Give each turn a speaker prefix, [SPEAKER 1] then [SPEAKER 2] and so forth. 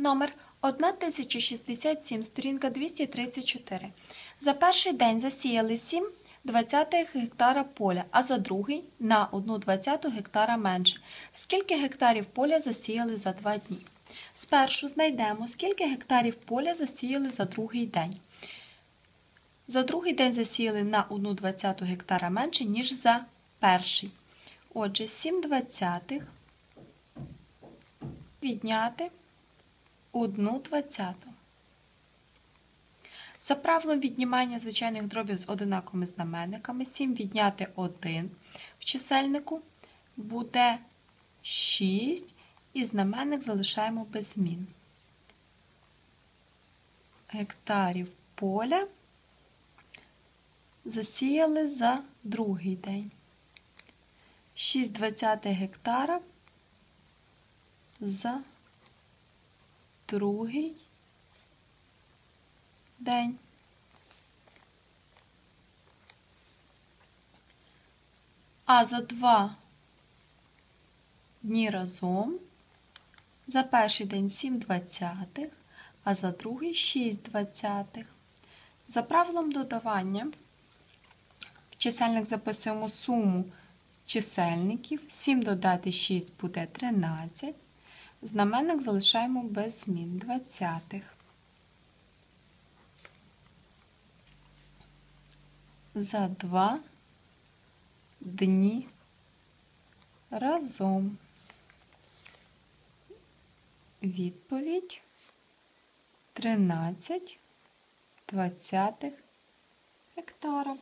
[SPEAKER 1] Номер 1067, сторінка 234. За перший день засіяли 7 двадцятих гектара поля, а за другий на 1 двадцяту гектара менше. Скільки гектарів поля засіяли за два дні? Спершу знайдемо, скільки гектарів поля засіяли за другий день. За другий день засіяли на 1 двадцяту гектара менше, ніж за перший. Отже, 7 двадцятих відняти 1 двадцяту. За правилом віднімання звичайних дробів з одинаковими знаменниками 7 відняти 1 в чисельнику буде 6 і знаменник залишаємо без змін. Гектарів поля засіяли за другий день. 6 двадцятих гектара за другий день. А за два дні разом за перший день 7 двадцятих, а за другий 6 двадцятих. За правилом додавання в чисельник записуємо суму чисельників. 7 додати 6 буде 13. Знаменник залишаємо без змін двадцятих. За два дні разом. Відповідь 13 двадцятих гектара.